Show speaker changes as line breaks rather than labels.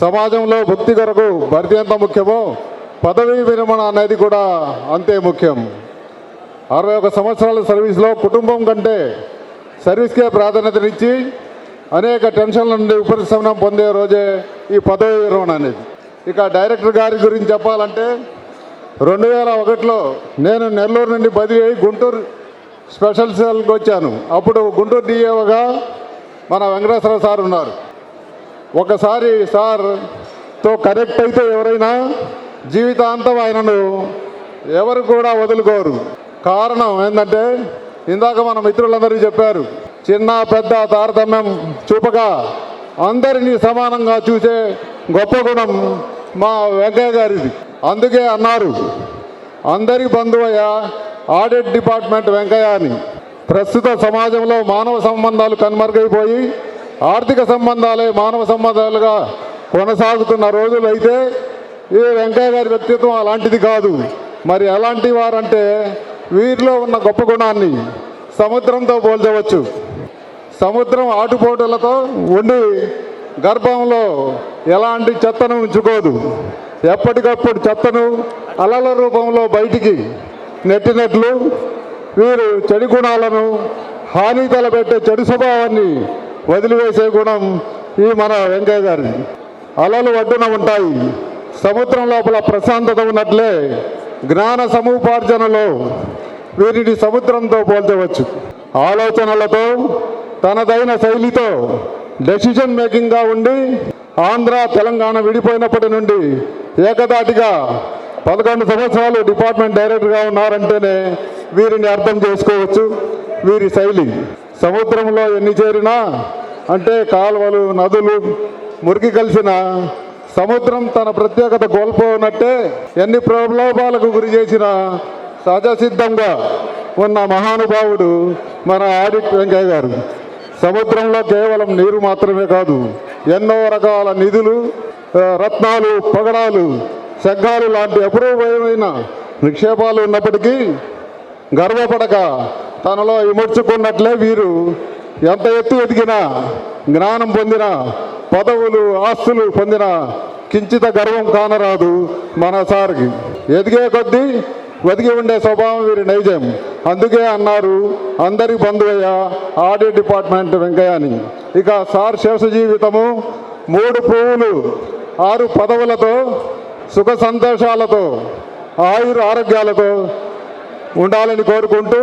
సమాజంలో భక్తి కొరకు భర్తీ ఎంత ముఖ్యమో పదవీ విరమణ అనేది కూడా అంతే ముఖ్యం. అరవై ఒక సంవత్సరాల సర్వీస్లో కుటుంబం కంటే సర్వీస్కే ప్రాధాన్యతనిచ్చి అనేక టెన్షన్ల నుండి ఉపశమనం పొందే రోజే ఈ పదవి విరమణ అనేది. ఇక డైరెక్టర్ గారి గురించి చెప్పాలంటే రెండు వేల ఒకటిలో నేను నెల్లూరు నుండి బదిలీ అయి గుంటూరు స్పెషల్ సెల్కి వచ్చాను. అప్పుడు గుంటూరు డిఏఓగా మన వెంకటేశ్వర సార్ ఉన్నారు. ఒకసారి సార్తో కనెక్ట్ అయితే ఎవరైనా జీవితాంతం ఆయనను ఎవరు కూడా వదులుకోరు. కారణం ఏంటంటే ఇందాక మన మిత్రులందరూ చెప్పారు చిన్న పెద్ద తారతమ్యం చూపగా అందరినీ సమానంగా చూసే గొప్ప గుణం మా వెంకయ్య గారిది. అందుకే అన్నారు అందరి బంధువయ్య ఆడిట్ డిపార్ట్మెంట్ వెంకయ్య అని. ప్రస్తుత సమాజంలో మానవ సంబంధాలు కనుమరుగైపోయి ఆర్థిక సంబంధాలే మానవ సంబంధాలుగా కొనసాగుతున్న రోజులు అయితే ఈ వెంకయ్య గారి వ్యక్తిత్వం అలాంటిది కాదు. మరి ఎలాంటి వారంటే వీరిలో ఉన్న గొప్ప గుణాన్ని సముద్రంతో పోల్చవచ్చు. సముద్రం ఆటుపోటులతో ఉండి గర్భంలో ఎలాంటి చెత్తను ఉంచుకోదు. ఎప్పటికప్పుడు చెత్తను అలల రూపంలో బయటికి నెట్టినట్లు వీరు చెడు గుణాలను హాని తలపెట్టే చెడు స్వభావాన్ని వదిలివేసే గుణం ఈ మన వెంకయ్య గారి అలలు ఒడ్డున ఉంటాయి. సముద్రం లోపల ప్రశాంతత ఉన్నట్లే జ్ఞాన సముపార్జనలో వీరిని సముద్రంతో పోల్చవచ్చు. ఆలోచనలతో తనదైన శైలితో డెసిషన్ మేకింగ్గా ఉండి ఆంధ్ర తెలంగాణ విడిపోయినప్పటి నుండి ఏకదాటిగా పదకొండు సంవత్సరాలు డిపార్ట్మెంట్ డైరెక్టర్గా ఉన్నారంటేనే వీరిని అర్థం చేసుకోవచ్చు. వీరి శైలి సముద్రంలో ఎన్ని చేరినా అంటే కాలువలు నదులు మురికి కలిసిన సముద్రం తన ప్రత్యేకత కోల్పోనట్టే ఎన్ని ప్రలోభాలకు గురి చేసినా సహజసిద్ధంగా ఉన్న మహానుభావుడు మన ఆడిట్ వెంకయ్య గారు. సముద్రంలో కేవలం నీరు మాత్రమే కాదు ఎన్నో రకాల నిధులు రత్నాలు పగడాలు శగ్గాలు లాంటి అపూర్వమైన నిక్షేపాలు ఉన్నప్పటికీ గర్వపడక తనలో విమర్చుకున్నట్లే వీరు ఎంత ఎత్తు ఎదిగినా జ్ఞానం పొందిన పదవులు ఆస్తులు పొందిన కించిత గర్వం కానరాదు మన సార్కి. ఎదిగే కొద్దీ వెతికి ఉండే స్వభావం వీరి నైజం. అందుకే అన్నారు అందరి బంధువయ్య ఆడిట్ డిపార్ట్మెంట్ వెంకయ్య అని. ఇక సార్ శేష జీవితము మూడు పువ్వులు ఆరు పదవులతో సుఖ సంతోషాలతో ఆయుర ఆరోగ్యాలతో ఉండాలని కోరుకుంటూ